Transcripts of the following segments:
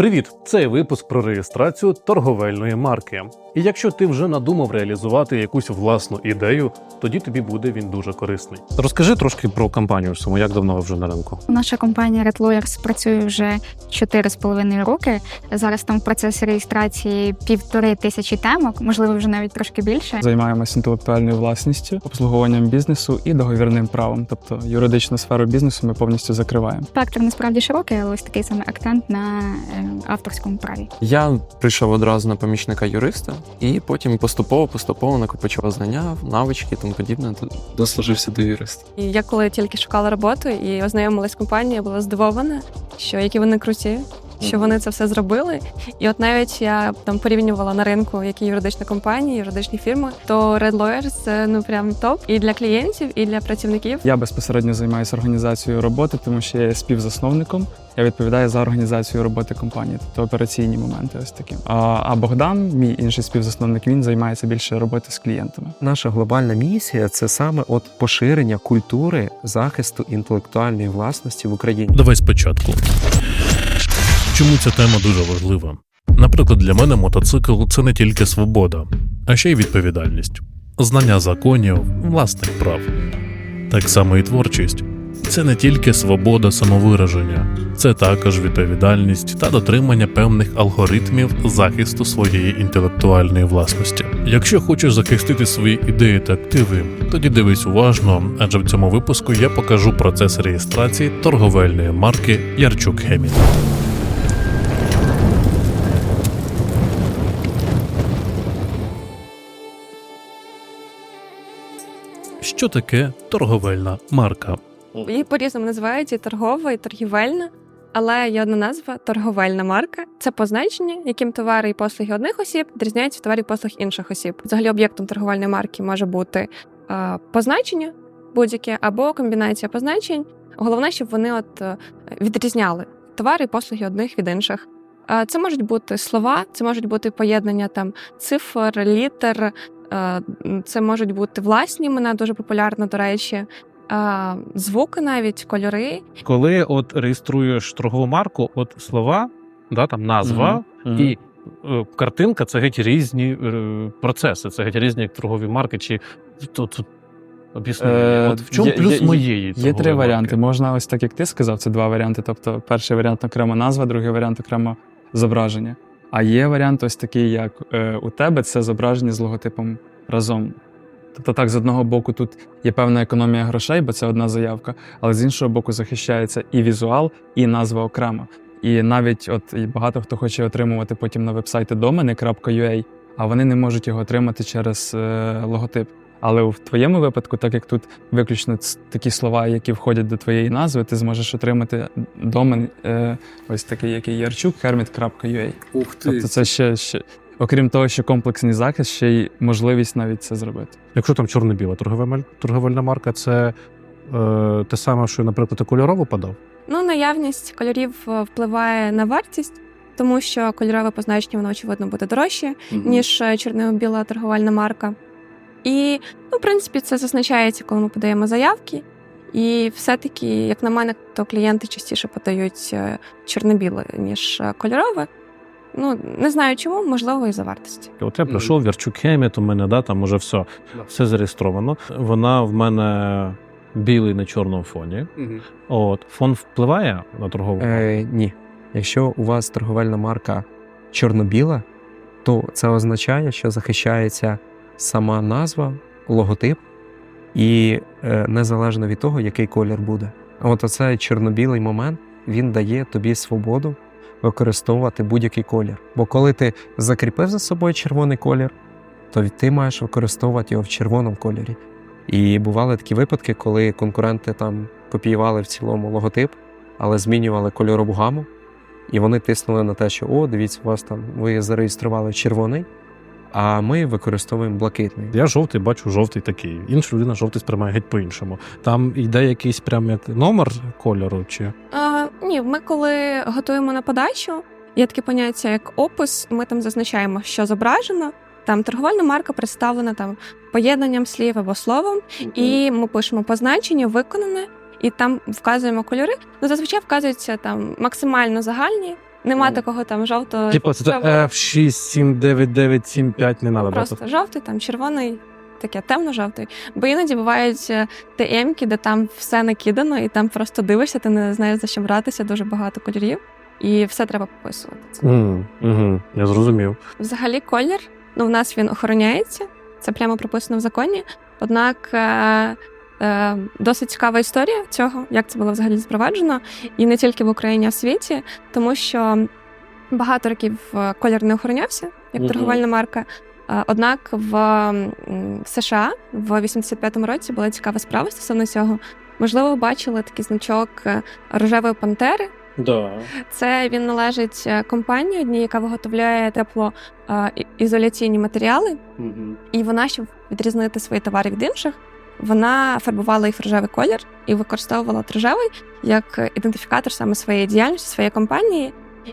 Привіт! Це випуск про реєстрацію торговельної марки. І якщо ти вже надумав реалізувати якусь власну ідею, тоді тобі буде він дуже корисний. Розкажи трошки про компанію саму, як давно ви вже на ринку. Наша компанія Red Lawyers працює вже 4,5 роки. Зараз там в процесі реєстрації півтори тисячі темок, можливо, вже навіть трошки більше. Займаємося інтелектуальною власністю, обслуговуванням бізнесу і договірним правом. Тобто юридичну сферу бізнесу ми повністю закриваємо. Спектр насправді широкий, але ось такий саме акцент на е, авторському праві. Я прийшов одразу на помічника юриста, і потім поступово поступово накопичував знання, навички і тому подібне. Дослужився до юриста. І я коли тільки шукала роботу і ознайомилась з компанією, була здивована, що які вони круті, що вони це все зробили. І от навіть я там порівнювала на ринку, які юридичні компанії, юридичні фірми, то Red Lawyers це ну прям топ і для клієнтів, і для працівників. Я безпосередньо займаюся організацією роботи, тому що я є співзасновником. Я відповідаю за організацію роботи компанії, тобто операційні моменти. Ось такі. А, а Богдан, мій інший співзасновник, він займається більше роботи з клієнтами. Наша глобальна місія це саме от поширення культури захисту інтелектуальної власності в Україні. Давай спочатку. Чому ця тема дуже важлива? Наприклад, для мене мотоцикл це не тільки свобода, а ще й відповідальність, знання законів, власних прав. Так само і творчість. Це не тільки свобода самовираження, це також відповідальність та дотримання певних алгоритмів захисту своєї інтелектуальної власності. Якщо хочеш захистити свої ідеї та активи, тоді дивись уважно, адже в цьому випуску я покажу процес реєстрації торговельної марки Ярчук Хемі. Що таке торговельна марка? Її по-різному називають і торгова, і торгівельна. Але є одна назва торговельна марка. Це позначення, яким товари і послуги одних осіб відрізняються від товарів і послуг інших осіб. Взагалі, об'єктом торговельної марки може бути е, позначення будь-яке або комбінація позначень. Головне, щоб вони от е, відрізняли товари і послуги одних від інших. Е, Це можуть бути слова, це можуть бути поєднання там цифр, літер, це можуть бути власні імена, дуже популярно, до речі, е, звуки навіть, кольори. Коли от реєструєш торгову марку, от слова, да, там назва і е, картинка це геть різні е, процеси, це геть різні як торгові марки. Чи тут Е, от в чому є- плюс є- моєї Є три варіанти. марки? Можна ось так, як ти сказав, це два варіанти. Тобто, перший варіант окремо назва, другий варіант окремо зображення. А є варіант ось такий, як е, у тебе це зображення з логотипом разом. Тобто, так, з одного боку, тут є певна економія грошей, бо це одна заявка, але з іншого боку, захищається і візуал, і назва окремо. І навіть от і багато хто хоче отримувати потім на вебсайти домени.ua, а вони не можуть його отримати через е, логотип. Але в твоєму випадку, так як тут виключно такі слова, які входять до твоєї назви, ти зможеш отримати домен е, ось такий, який Ярчук, hermit.ua. Ух ти. Тобто це ще, ще, окрім того, що комплексний захист, ще й можливість навіть це зробити. Якщо там чорно-біла торговельна, торговельна марка, це е, те саме, що, наприклад, ти кольорово подав? Ну, наявність кольорів е, впливає на вартість, тому що кольорове позначення воно очевидно буде дорожче, ніж е, чорно-біла торговельна марка. І, ну, в принципі, це зазначається, коли ми подаємо заявки. І все-таки, як на мене, то клієнти частіше подають е, чорно-біле, ніж е, кольорове. Ну, не знаю чому, можливо, і за вартості. От я прийшов, Вірчук Хеміт, у мене да, там уже все, все зареєстровано. Вона в мене білий на чорному фоні. От фон впливає на торгову? Е, ні. Якщо у вас торговельна марка чорно-біла, то це означає, що захищається сама назва, логотип, і е, незалежно від того, який колір буде. От оцей чорно-білий момент він дає тобі свободу використовувати будь-який колір. Бо коли ти закріпив за собою червоний колір, то ти маєш використовувати його в червоному кольорі. І бували такі випадки, коли конкуренти там копіювали в цілому логотип, але змінювали кольорову гаму, і вони тиснули на те, що о, дивіться, у вас там ви зареєстрували червоний, а ми використовуємо блакитний. Я жовтий бачу жовтий такий. Інша людина жовтий сприймає геть по-іншому. Там йде якийсь прям як номер кольору, чи А, ні, ми коли готуємо на подачу, є таке поняття як опис. Ми там зазначаємо, що зображено. Там торговельна марка представлена там поєднанням слів або словом, і ми пишемо позначення, виконане, і там вказуємо кольори. Ну зазвичай вказуються там максимально загальні, Нема такого там жовтого. Типу, це жовтого. F6, 7, 9, 9, 7, 5 не треба. Просто жовтий, там червоний, таке темно-жовтий. Бо іноді бувають е, ТМ-ки, де там все накидано, і там просто дивишся, ти не знаєш за що братися, дуже багато кольорів, і все треба пописувати. Mm, угу, я зрозумів. Взагалі, колір, ну, в нас він охороняється, це прямо прописано в законі. Однак е, досить цікава історія цього, як це було взагалі запроваджено, і не тільки в Україні, а в світі, тому що багато років е, колір не охоронявся як Мгм. торговельна марка. Е, Однак в США в 85-му році була цікава справа стосовно цього. Можливо, ви бачили такий значок е, рожевої пантери. Да. Це він належить компанії одній, яка виготовляє теплоізоляційні матеріали, Угу. і вона, щоб відрізнити свої товари від інших, вона фарбувала їх в рожевий колір і використовувала рожевий як ідентифікатор саме своєї діяльності, своєї компанії.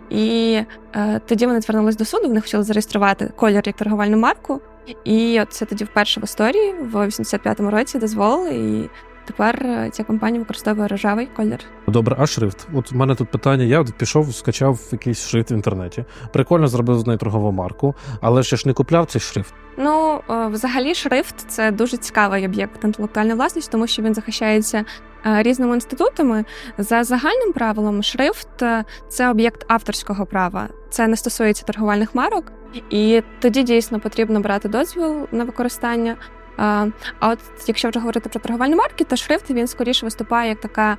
І е, тоді вони звернулись до суду, вони хотіли зареєструвати колір як торговельну марку. І от це тоді вперше в історії в 85-му році дозволили, і тепер е, ця компанія використовує рожевий колір. Добре, а шрифт? От у мене тут питання. Я от пішов, скачав якийсь шрифт в інтернеті. Прикольно зробив з неї торгову марку, але ще ж не купляв цей шрифт. Ну, е, взагалі, шрифт це дуже цікавий об'єкт інтелектуальної власності, тому що він захищається е, різними інститутами. За загальним правилом, шрифт це об'єкт авторського права. Це не стосується торговельних марок, і тоді дійсно потрібно брати дозвіл на використання. А от якщо вже говорити про торговельні марки, то шрифт він скоріше виступає як така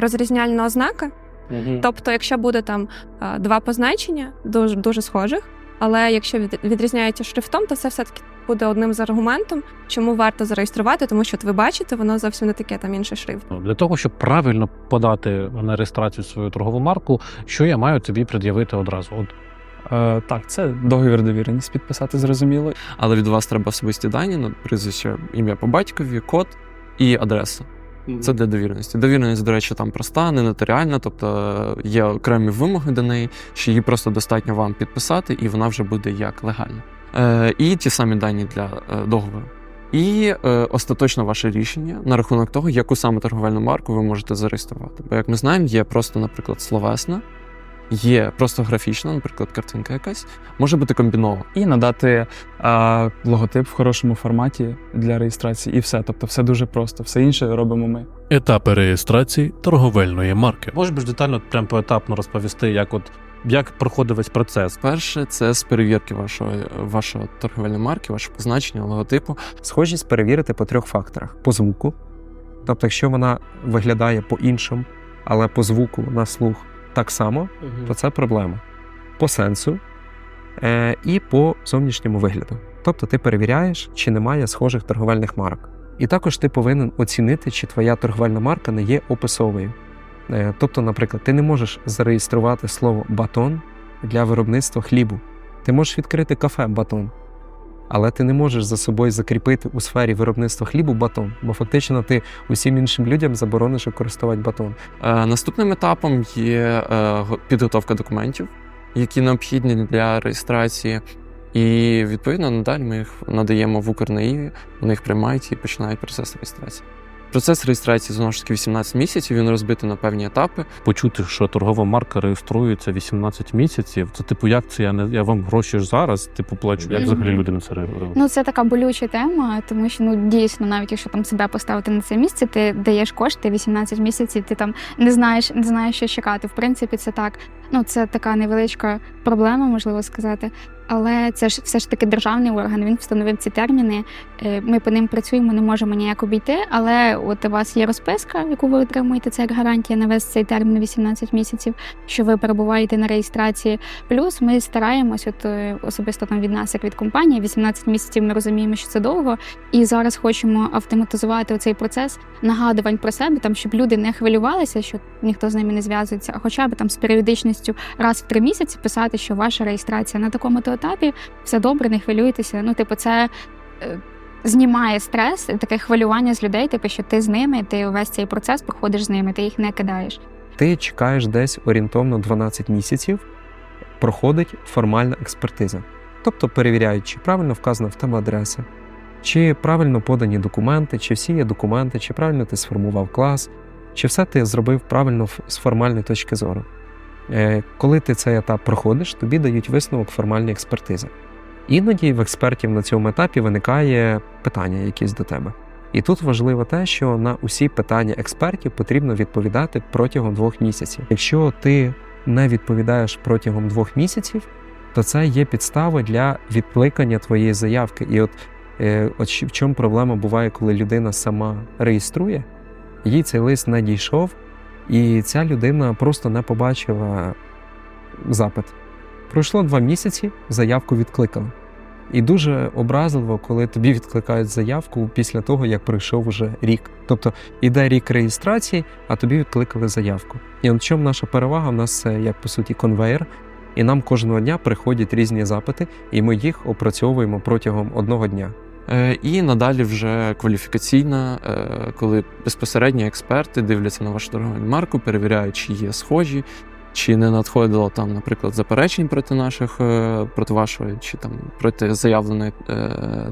розрізняльна ознака. Тобто, якщо буде там два позначення, дуже дуже схожих, але якщо від- відрізняється шрифтом, то це все-таки буде одним з аргументом, чому варто зареєструвати, тому що от ви бачите, воно зовсім не таке, там інший шрифт. Для того, щоб правильно подати на реєстрацію свою торгову марку, що я маю тобі пред'явити одразу? От Е, так, це договір довіреність підписати, зрозуміло. Але від вас треба особисті дані, ну, прізвище, ім'я по батькові, код і адреса. Це для довіреності. Довіреність, до речі, там проста, не нотаріальна, тобто є окремі вимоги до неї, що її просто достатньо вам підписати, і вона вже буде як легальна. Е, і ті самі дані для е, договору. І е, остаточно ваше рішення на рахунок того, яку саме торговельну марку ви можете зареєструвати. Бо, як ми знаємо, є просто, наприклад, словесна, є просто графічна, наприклад, картинка якась, може бути комбінована. І надати е, логотип в хорошому форматі для реєстрації, і все. Тобто, все дуже просто. Все інше робимо ми. Етапи реєстрації торговельної марки. можеш більш детально, прям поетапно розповісти, як от як проходить весь процес. Перше, це з перевірки вашого, вашого торговельної марки, вашого позначення, логотипу. Схожість перевірити по трьох факторах: по звуку, тобто, якщо вона виглядає по-іншому, але по звуку на слух так само, то це проблема. По сенсу е, і по зовнішньому вигляду. Тобто ти перевіряєш, чи немає схожих торговельних марок. І також ти повинен оцінити, чи твоя торговельна марка не є описовою. Е, тобто, наприклад, ти не можеш зареєструвати слово батон для виробництва хлібу. Ти можеш відкрити кафе батон, але ти не можеш за собою закріпити у сфері виробництва хлібу батон, бо фактично ти усім іншим людям заборониш використовувати батон. Е, наступним етапом є е, підготовка документів, які необхідні для реєстрації. І відповідно надалі ми їх надаємо в Укрнаїві, вони їх приймають і починають процес реєстрації. Процес реєстрації знову ж таки 18 місяців. Він розбитий на певні етапи. Почути, що торгова марка реєструється 18 місяців. Це типу, як це я не я вам гроші ж зараз, типу, плачу. Як взагалі люди на це реагують? Ну, це така болюча тема, тому що ну дійсно, навіть якщо там себе поставити на це місце, ти даєш кошти 18 місяців, ти там не знаєш, не знаєш, що чекати. В принципі, це так. Ну, це така невеличка проблема, можливо сказати. Але це ж все ж таки державний орган. Він встановив ці терміни. Е, Ми по ним працюємо, не можемо ніяк обійти. Але от у вас є розписка, яку ви отримуєте, це як гарантія на весь цей термін 18 місяців, що ви перебуваєте на реєстрації. Плюс ми стараємось, от е, особисто там від нас, як від компанії, 18 місяців ми розуміємо, що це довго, і зараз хочемо автоматизувати цей процес нагадувань про себе, там щоб люди не хвилювалися, що ніхто з ними не зв'язується, а хоча б там з періодичністю раз в три місяці писати, що ваша реєстрація на такому то етапі, все добре, не хвилюйтеся. Ну, типу, це. Знімає стрес, таке хвилювання з людей, типу, що ти з ними, ти увесь цей процес проходиш з ними, ти їх не кидаєш. Ти чекаєш десь орієнтовно 12 місяців, проходить формальна експертиза. Тобто перевіряють, чи правильно вказана в тебе адреса, чи правильно подані документи, чи всі є документи, чи правильно ти сформував клас, чи все ти зробив правильно з формальної точки зору. Е, Коли ти цей етап проходиш, тобі дають висновок формальної експертизи. Іноді в експертів на цьому етапі виникає питання якісь до тебе. І тут важливо те, що на усі питання експертів потрібно відповідати протягом двох місяців. Якщо ти не відповідаєш протягом двох місяців, то це є підстава для відкликання твоєї заявки. І от, е, от в чому проблема буває, коли людина сама реєструє, їй цей лист не дійшов, і ця людина просто не побачила запит. Пройшло два місяці, заявку відкликали. І дуже образливо, коли тобі відкликають заявку після того, як пройшов уже рік. Тобто іде рік реєстрації, а тобі відкликали заявку. І в чому наша перевага? У нас це як по суті конвейер, і нам кожного дня приходять різні запити, і ми їх опрацьовуємо протягом одного дня. Е, І надалі вже кваліфікаційна, е, коли безпосередньо експерти дивляться на вашу торговельну марку, перевіряють, чи є схожі, чи не надходило там, наприклад, заперечень проти наших, е, проти вашої, чи там проти заявленої е,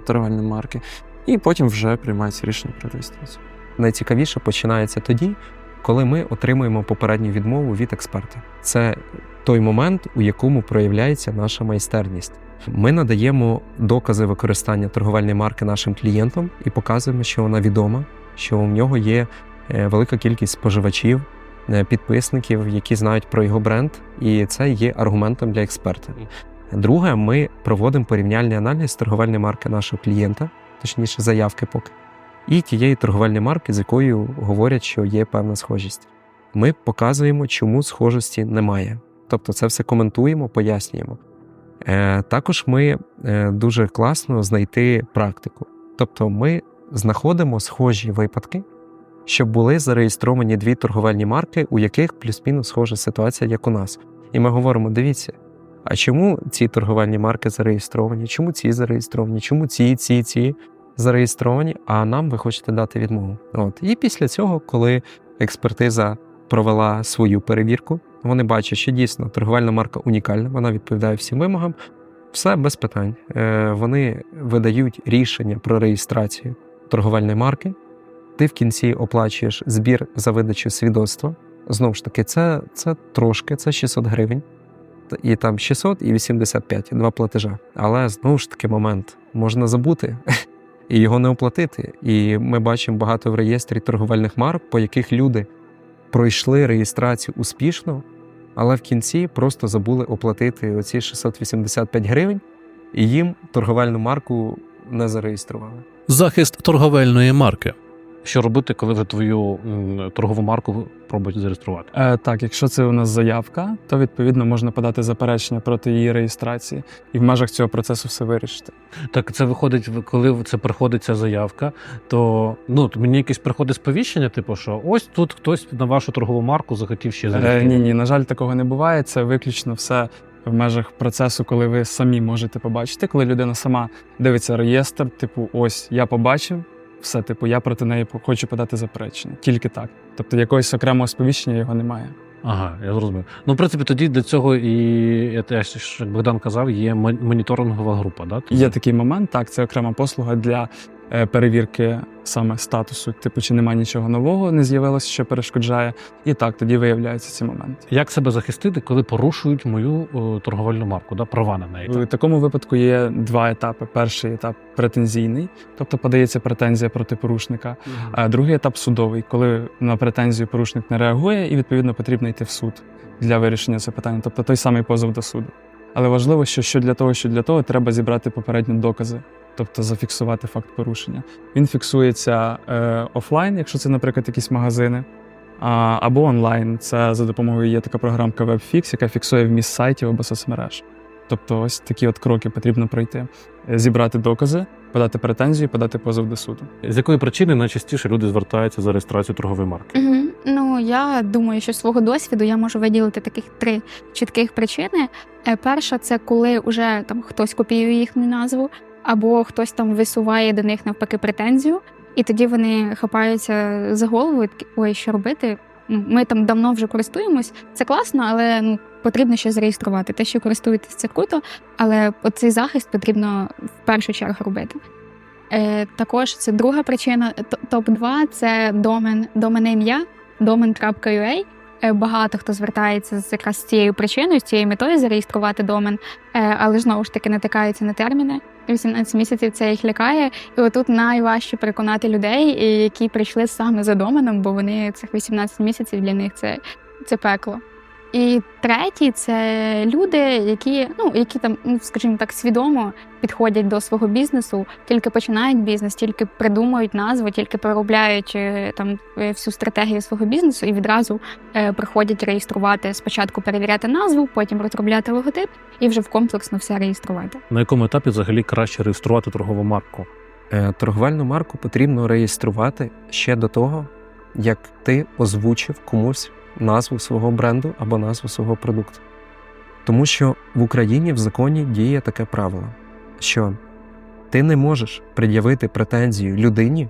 торговельної марки. І потім вже приймається рішення про реєстрацію. найцікавіше починається тоді, коли ми отримуємо попередню відмову від експерта. Це той момент, у якому проявляється наша майстерність. Ми надаємо докази використання торговельної марки нашим клієнтам і показуємо, що вона відома, що у нього є е, велика кількість споживачів, підписників, які знають про його бренд, і це є аргументом для експерта. Друге, ми проводимо порівняльний аналіз торговельної марки нашого клієнта, точніше, заявки поки і тієї торговельної марки, з якою говорять, що є певна схожість. Ми показуємо, чому схожості немає. Тобто це все коментуємо, пояснюємо. Е, також ми е, дуже класно знайти практику. Тобто ми знаходимо схожі випадки, щоб були зареєстровані дві торговельні марки, у яких плюс-мінус схожа ситуація, як у нас. І ми говоримо: дивіться, а чому ці торговельні марки зареєстровані? Чому ці зареєстровані? Чому ці, ці, ці? зареєстровані, а нам ви хочете дати відмову. От. І після цього, коли експертиза провела свою перевірку, вони бачать, що дійсно торговельна марка унікальна, вона відповідає всім вимогам. Все без питань. Е, Вони видають рішення про реєстрацію торговельної марки. Ти в кінці оплачуєш збір за видачу свідоцтва. Знову ж таки, це, це трошки, це 600 гривень. І там 600 і 85, два платежа. Але знову ж таки момент можна забути і його не оплатити. І ми бачимо багато в реєстрі торговельних марок, по яких люди пройшли реєстрацію успішно, але в кінці просто забули оплатити оці 685 гривень, і їм торговельну марку не зареєстрували. Захист торговельної марки. Що робити, коли вже твою торгову марку пробують зареєструвати? Е, так, якщо це у нас заявка, то відповідно можна подати заперечення проти її реєстрації і в межах цього процесу все вирішити. Так це виходить, коли це приходить ця заявка, то ну мені якесь приходить сповіщення, типу, що ось тут хтось на вашу торгову марку захотів ще Е, ні, ні, на жаль, такого не буває. Це виключно все в межах процесу, коли ви самі можете побачити, коли людина сама дивиться реєстр, типу, ось я побачив. Все, типу, я проти неї хочу подати заперечення. Тільки так. Тобто якогось окремого сповіщення його немає. Ага, я зрозумів. Ну, в принципі, тоді для цього і те, як Богдан казав, є мон- моніторингова група, да? Є такий момент, так, це окрема послуга для перевірки саме статусу, типу, чи немає нічого нового, не з'явилося, що перешкоджає. І так, тоді виявляються ці моменти. Як себе захистити, коли порушують мою о, торговельну марку, да? права на неї? В такому випадку є два етапи. Перший етап претензійний, тобто подається претензія проти порушника. А другий етап судовий, коли на претензію порушник не реагує, і відповідно потрібно йти в суд для вирішення цього питання, тобто той самий позов до суду. Але важливо, що, що для того, що для того треба зібрати попередні докази, тобто зафіксувати факт порушення. Він фіксується е, офлайн, якщо це, наприклад, якісь магазини. А, або онлайн. Це за допомогою є така програмка WebFix, яка фіксує вміст сайтів або соцмереж. Тобто, ось такі от кроки потрібно пройти: Е, зібрати докази, подати претензію, подати позов до суду. З якої причини найчастіше люди звертаються за реєстрацію торгової марки? Угу. Ну я думаю, що з свого досвіду я можу виділити таких три чітких причини. Е, Перша це коли вже там хтось копіює їхню назву, або хтось там висуває до них навпаки претензію, і тоді вони хапаються за голову і такі, ой, що робити? Ну, ми там давно вже користуємось. Це класно, але ну потрібно ще зареєструвати. Те, що користуєтесь, це круто, але оцей захист потрібно в першу чергу робити. Е, також це друга причина. Топ-2 це домен, доменне ім'я, domain.ua. е, багато хто звертається з якраз цією причиною, з цією метою зареєструвати домен, е, але знову ж таки натикаються на терміни. 18 місяців це їх лякає, і отут найважче переконати людей, які прийшли саме за доменом, бо вони цих 18 місяців для них це, це пекло. І третій це люди, які, ну які там, ну скажімо так, свідомо підходять до свого бізнесу, тільки починають бізнес, тільки придумують назву, тільки проробляють е, там е, всю стратегію свого бізнесу і відразу е, приходять реєструвати спочатку перевіряти назву, потім розробляти логотип і вже в комплексно все реєструвати. На якому етапі взагалі краще реєструвати торгову марку? Е, Торговельну марку потрібно реєструвати ще до того, як ти озвучив комусь назву свого бренду або назву свого продукту. Тому що в Україні в законі діє таке правило, що ти не можеш пред'явити претензію людині,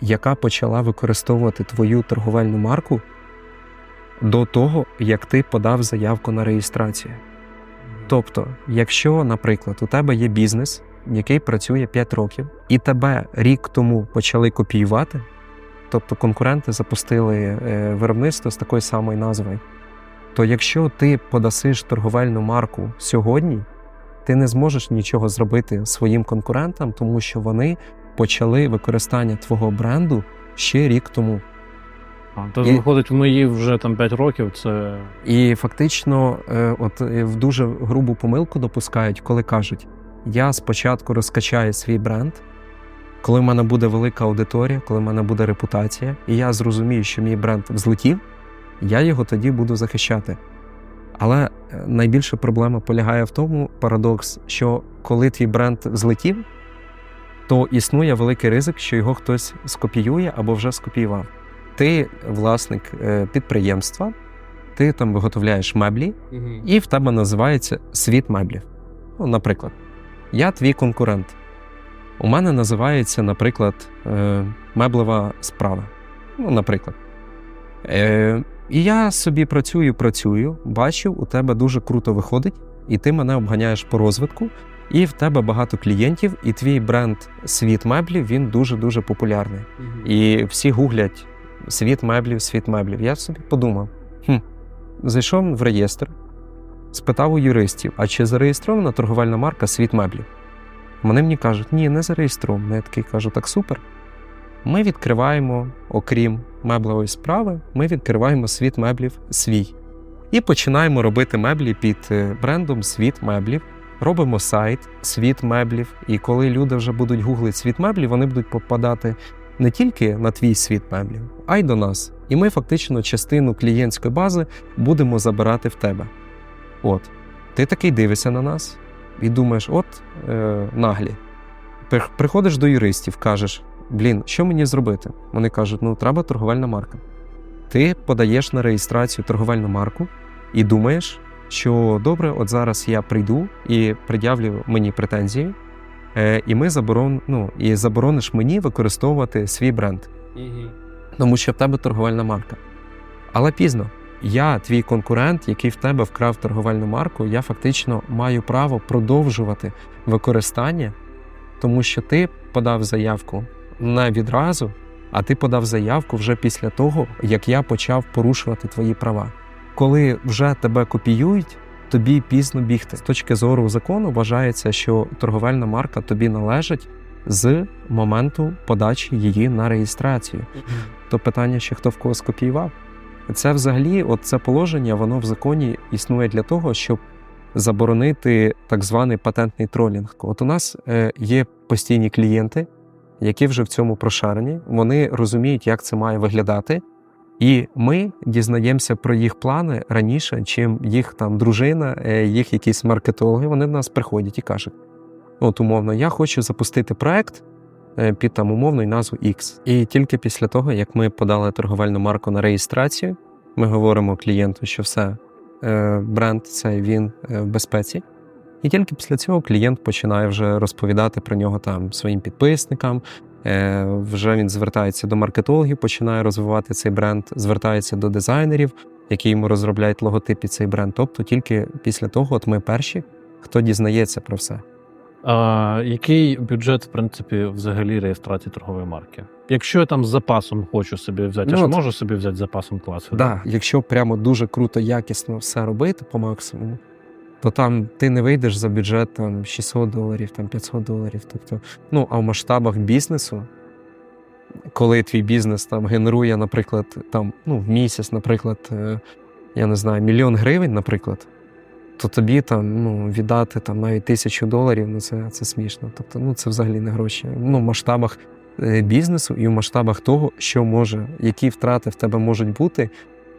яка почала використовувати твою торговельну марку до того, як ти подав заявку на реєстрацію. Тобто, якщо, наприклад, у тебе є бізнес, який працює 5 років, і тебе рік тому почали копіювати, тобто конкуренти запустили е, виробництво з такою самою назвою, то якщо ти подасиш торговельну марку сьогодні, ти не зможеш нічого зробити своїм конкурентам, тому що вони почали використання твого бренду ще рік тому. А, то І- виходить, в мої вже там 5 років. Це І фактично, е, от е, в дуже грубу помилку допускають, коли кажуть: я спочатку розкачаю свій бренд, коли в мене буде велика аудиторія, коли в мене буде репутація, і я зрозумію, що мій бренд взлетів, я його тоді буду захищати. Але е, найбільша проблема полягає в тому парадокс, що коли твій бренд взлетів, то існує великий ризик, що його хтось скопіює або вже скопіював. Ти власник е, підприємства, ти там виготовляєш меблі, і в тебе називається світ меблів. Ну, наприклад, я твій конкурент. У мене називається, наприклад, е, меблева справа. Ну, наприклад. Е, і я собі працюю, працюю, бачу, у тебе дуже круто виходить, і ти мене обганяєш по розвитку, і в тебе багато клієнтів, і твій бренд світ меблів він дуже-дуже популярний. І всі гуглять світ меблів, світ меблів. Я собі подумав: хм, зайшов в реєстр, спитав у юристів, а чи зареєстрована торговельна марка світ меблів? Вони мені кажуть, ні, не зареєстровано. Я такий кажу, так супер. Ми відкриваємо, окрім меблевої справи, ми відкриваємо світ меблів свій. І починаємо робити меблі під е, брендом Світ меблів. Робимо сайт Світ меблів. І коли люди вже будуть гуглити світ меблів, вони будуть попадати не тільки на твій світ меблів, а й до нас. І ми фактично частину клієнтської бази будемо забирати в тебе. От, ти такий дивишся на нас і думаєш, от е, наглі. Приходиш до юристів, кажеш: блін, що мені зробити? Вони кажуть, ну треба торговельна марка. Ти подаєш на реєстрацію торговельну марку і думаєш, що добре, от зараз я прийду і пред'явлю мені претензії, е, і ми заборон, ну, і заборониш мені використовувати свій бренд тому що в тебе торговельна марка. Але пізно. Я, твій конкурент, який в тебе вкрав торговельну марку, я фактично маю право продовжувати використання, тому що ти подав заявку не відразу, а ти подав заявку вже після того, як я почав порушувати твої права. Коли вже тебе копіюють, тобі пізно бігти. З точки зору закону вважається, що торговельна марка тобі належить з моменту подачі її на реєстрацію то питання, ще хто в кого скопіював. Це взагалі, от це положення, воно в законі існує для того, щоб заборонити так званий патентний тролінг. От у нас е, є постійні клієнти, які вже в цьому прошарені, вони розуміють, як це має виглядати. І ми дізнаємося про їх плани раніше, чим їх там дружина, е, їх якісь маркетологи. Вони до нас приходять і кажуть: от умовно, я хочу запустити проект, під там умовною назву X. І тільки після того, як ми подали торговельну марку на реєстрацію, ми говоримо клієнту, що все, е, бренд цей він е, в безпеці. І тільки після цього клієнт починає вже розповідати про нього там своїм підписникам. Е, Вже він звертається до маркетологів, починає розвивати цей бренд, звертається до дизайнерів, які йому розробляють логотип цей бренд. Тобто тільки після того, от ми перші, хто дізнається про все. А, який бюджет, в принципі, взагалі реєстрації торгової марки? Якщо я там з запасом хочу собі взяти, я Ну, ж от- можу собі взяти з запасом класу? Да, якщо прямо дуже круто, якісно все робити по максимуму, то там ти не вийдеш за бюджет там 600 доларів, там 500 доларів. Тобто, ну а в масштабах бізнесу, коли твій бізнес там генерує, наприклад, там ну в місяць, наприклад, е, я не знаю, мільйон гривень, наприклад, то тобі там ну віддати там навіть тисячу доларів, ну це, це смішно. Тобто, ну це взагалі не гроші. Ну, в масштабах е, бізнесу і в масштабах того, що може, які втрати в тебе можуть бути,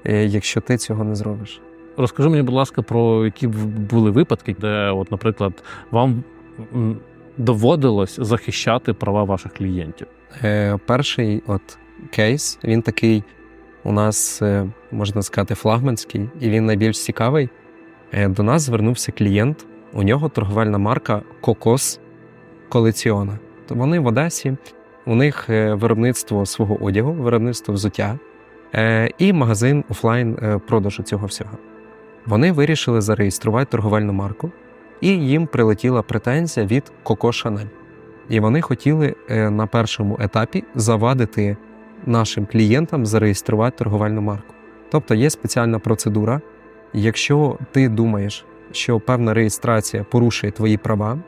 е, якщо ти цього не зробиш. Розкажи мені, будь ласка, про які були випадки, де, от, наприклад, вам доводилось захищати права ваших клієнтів. Е, перший от кейс, він такий у нас, е, можна сказати, флагманський, і він найбільш цікавий. Е, до нас звернувся клієнт, у нього торговельна марка Кокос Колекціона. То вони в Одесі, у них е, виробництво свого одягу, виробництво взуття е, і магазин офлайн продажу цього всього. Вони вирішили зареєструвати торговельну марку, і їм прилетіла претензія від Коко Шанель. І вони хотіли на першому етапі завадити нашим клієнтам зареєструвати торговельну марку. Тобто є спеціальна процедура. Якщо ти думаєш, що певна реєстрація порушує твої права,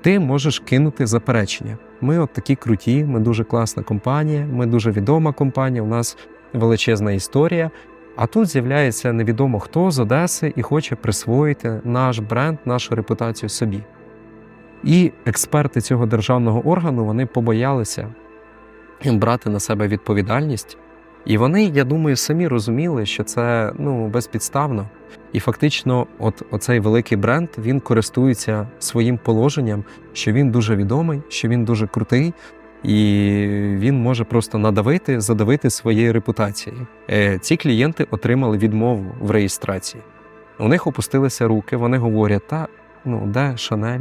ти можеш кинути заперечення. Ми от такі круті, ми дуже класна компанія, ми дуже відома компанія, у нас величезна історія. А тут з'являється невідомо хто з Одеси і хоче присвоїти наш бренд, нашу репутацію собі. І експерти цього державного органу вони побоялися брати на себе відповідальність. І вони, я думаю, самі розуміли, що це ну, безпідставно. І фактично, от оцей великий бренд він користується своїм положенням, що він дуже відомий, що він дуже крутий, і він може просто надавити, задавити своєю репутацією. Е, ці клієнти отримали відмову в реєстрації. У них опустилися руки, вони говорять: та ну де Шанель?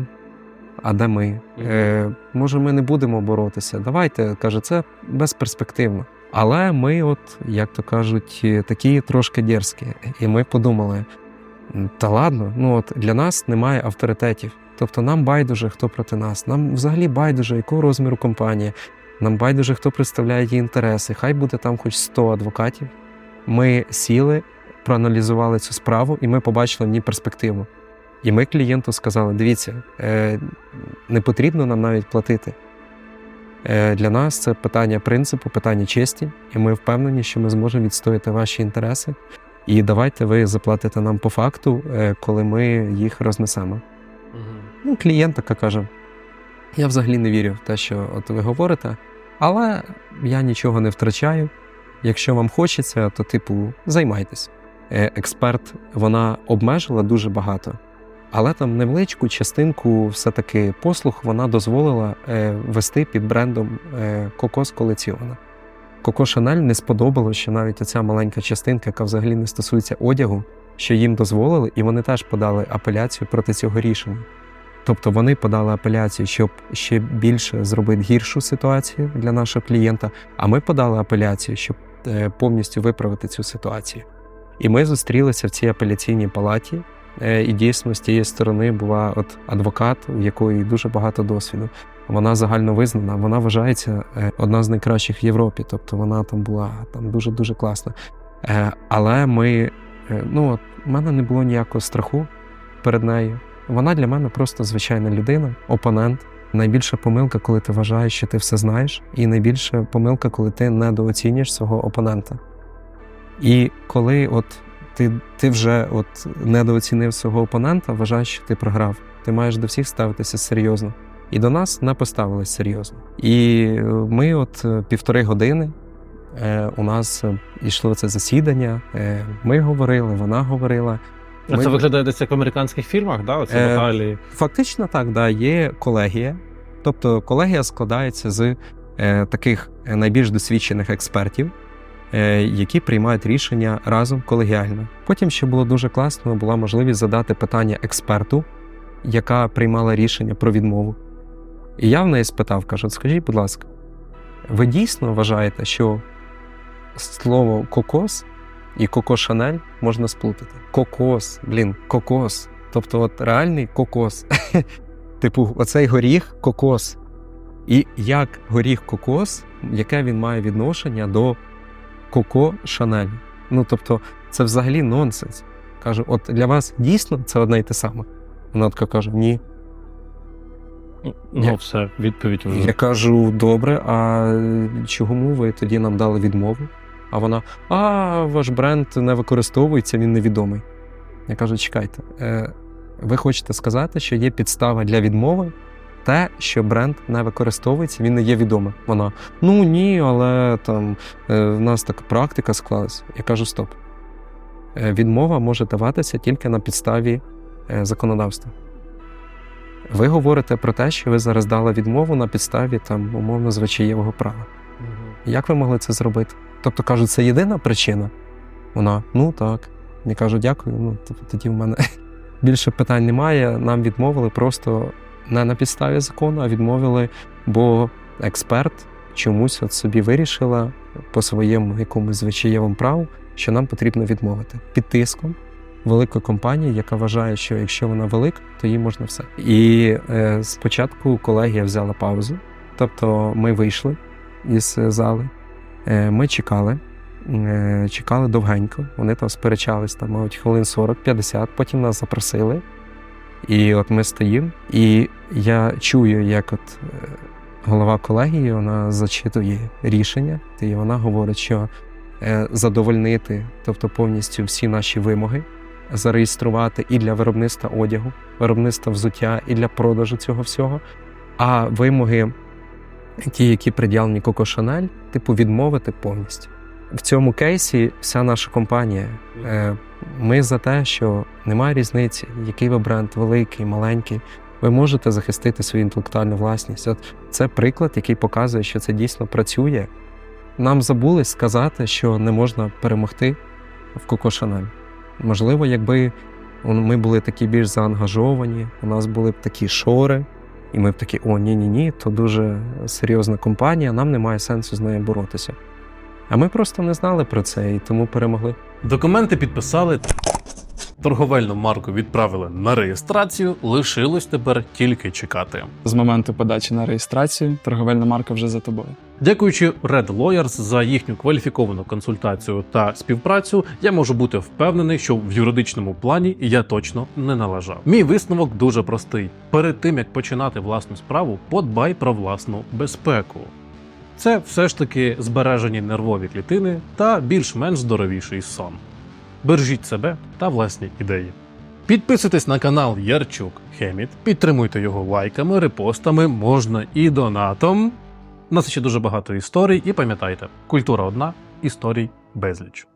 А де ми? Е, може, ми не будемо боротися. Давайте каже, це безперспективно. Але ми, от як то кажуть, е, такі трошки дерзкі. І ми подумали: та ладно, ну от для нас немає авторитетів. Тобто нам байдуже, хто проти нас. Нам взагалі байдуже, якого розміру компанія. Нам байдуже, хто представляє її інтереси. Хай буде там хоч 100 адвокатів. Ми сіли, проаналізували цю справу, і ми побачили в ній перспективу. І ми клієнту сказали: дивіться, е, не потрібно нам навіть платити. Е, Для нас це питання принципу, питання честі, і ми впевнені, що ми зможемо відстояти ваші інтереси. І давайте ви заплатите нам по факту, е, коли ми їх рознесемо. Ну, клієнт така каже: я взагалі не вірю в те, що от ви говорите, але я нічого не втрачаю. Якщо вам хочеться, то, типу, займайтесь. Е, Експерт вона обмежила дуже багато, але там невеличку частинку все-таки послуг вона дозволила е, вести під брендом е, Кокос Колекціона. Коко Шанель не сподобалося, що навіть оця маленька частинка, яка взагалі не стосується одягу, що їм дозволили, і вони теж подали апеляцію проти цього рішення. Тобто вони подали апеляцію, щоб ще більше зробити гіршу ситуацію для нашого клієнта. А ми подали апеляцію, щоб е, повністю виправити цю ситуацію. І ми зустрілися в цій апеляційній палаті. Е, І дійсно з тієї сторони була от адвокат, у якої дуже багато досвіду. Вона загально визнана, вона вважається е, одна з найкращих в Європі. Тобто вона там була там дуже дуже класна. Е, Але ми, ну от в мене не було ніякого страху перед нею. Вона для мене просто звичайна людина, опонент. Найбільша помилка, коли ти вважаєш, що ти все знаєш, і найбільша помилка, коли ти недооцінюєш свого опонента. І коли от ти, ти вже от недооцінив свого опонента, вважаєш, що ти програв. Ти маєш до всіх ставитися серйозно. І до нас не поставились серйозно. І ми, от е, півтори години, е, у нас е, йшло це засідання. Е, ми говорили, вона говорила. Ми- Це виглядає десь як в американських фільмах, да? Оці Е, баталії. Фактично так, да, є колегія. Тобто колегія складається з е, таких е, найбільш досвідчених експертів, які приймають рішення разом колегіально. Потім ще було дуже класно, була можливість задати питання експерту, яка приймала рішення про відмову. І я в неї спитав, кажу: скажіть, будь ласка, ви дійсно вважаєте, що слово кокос і Коко Шанель можна сплутати? Кокос, блін, кокос. Тобто, от реальний кокос. Типу, оцей горіх кокос. І як горіх кокос, яке він має відношення до Коко Шанель. Ну тобто, це взагалі нонсенс. Кажу, от для вас дійсно це одне й те саме. Вона така каже: ні. Ну, Я- все, відповідь вже. Я кажу, добре, а чому ви тоді нам дали відмову? А вона: а ваш бренд не використовується, він невідомий. Я кажу, чекайте, е, ви хочете сказати, що є підстава для відмови, те, що бренд не використовується, він не є відомим. Вона: ну ні, але там е, в нас така практика склалась. Я кажу, стоп. Е, відмова може даватися тільки на підставі е, законодавства. Ви говорите про те, що ви зараз дали відмову на підставі там умовно звичаєвого права. Як ви могли це зробити? Тобто кажуть, це єдина причина. Вона, ну так. Я кажу, дякую. Ну тоді в мене більше питань немає. Нам відмовили просто не на підставі закону, а відмовили, бо експерт чомусь от собі вирішила по своєму якомусь звичаєвому праву, що нам потрібно відмовити під тиском великої компанії, яка вважає, що якщо вона велика, то їй можна все. І е, спочатку колегія взяла паузу, тобто ми вийшли із зали, е, ми чекали. е, Чекали довгенько, вони там сперечались там, мабуть, хвилин 40-50, потім нас запросили. І от ми стоїмо, і я чую, як от е, голова колегії вона зачитує рішення, і вона говорить, що е, задовольнити, тобто повністю всі наші вимоги, зареєструвати і для виробництва одягу, виробництва взуття, і для продажу цього всього. А вимоги, ті, які приділені Коко Шанель, типу відмовити повністю. В цьому кейсі вся наша компанія. Ми за те, що немає різниці, який ви бренд, великий, маленький. Ви можете захистити свою інтелектуальну власність. От це приклад, який показує, що це дійсно працює. Нам забули сказати, що не можна перемогти в Коко Шанель. Можливо, якби ми були такі більш заангажовані, у нас були б такі шори, і ми б такі, о, ні-ні ні, то дуже серйозна компанія, нам немає сенсу з нею боротися. А ми просто не знали про це і тому перемогли. Документи підписали. Торговельну марку відправили на реєстрацію, лишилось тепер тільки чекати. З моменту подачі на реєстрацію торговельна марка вже за тобою. Дякуючи Red Lawyers за їхню кваліфіковану консультацію та співпрацю, я можу бути впевнений, що в юридичному плані я точно не налажав. Мій висновок дуже простий: перед тим як починати власну справу, подбай про власну безпеку. Це все ж таки збережені нервові клітини та більш-менш здоровіший сон. Бережіть себе та власні ідеї. Підписуйтесь на канал Ярчук Хеміт, підтримуйте його лайками, репостами, можна і донатом. У нас ще дуже багато історій, і пам'ятайте, культура одна, історій безліч.